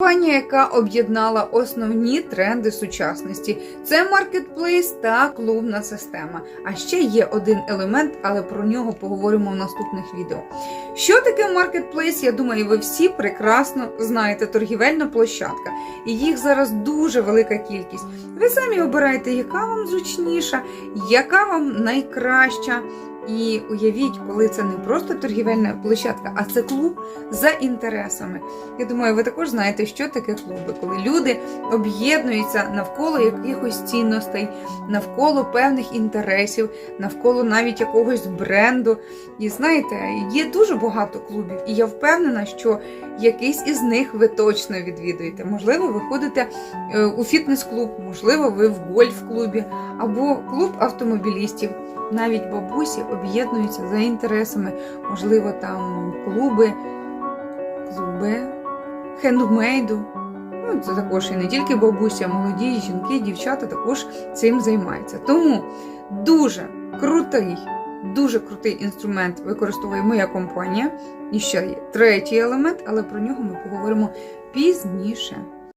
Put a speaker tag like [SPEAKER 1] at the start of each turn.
[SPEAKER 1] Компанія, яка об'єднала основні тренди сучасності, це маркетплейс та клубна система. А ще є один елемент, але про нього поговоримо в наступних відео. Що таке маркетплейс? Я думаю, ви всі прекрасно знаєте. Торгівельна площадка, і їх зараз дуже велика кількість. Ви самі обираєте, яка вам зручніша, яка вам найкраща. І уявіть, коли це не просто торгівельна площадка, а це клуб за інтересами. Я думаю, ви також знаєте, що таке клуби, коли люди об'єднуються навколо якихось цінностей, навколо певних інтересів, навколо навіть якогось бренду. І знаєте, є дуже багато клубів, і я впевнена, що якийсь із них ви точно відвідуєте. Можливо, ви ходите е, у фітнес-клуб, можливо, ви в гольф-клубі або клуб автомобілістів. Навіть бабусі об'єднуються за інтересами, можливо, там клуби, клуби хендмейду. Ну, це також і не тільки бабусі, а молоді жінки, дівчата також цим займаються. Тому дуже крутий, дуже крутий інструмент використовує моя компанія. І ще є третій елемент, але про нього ми поговоримо пізніше.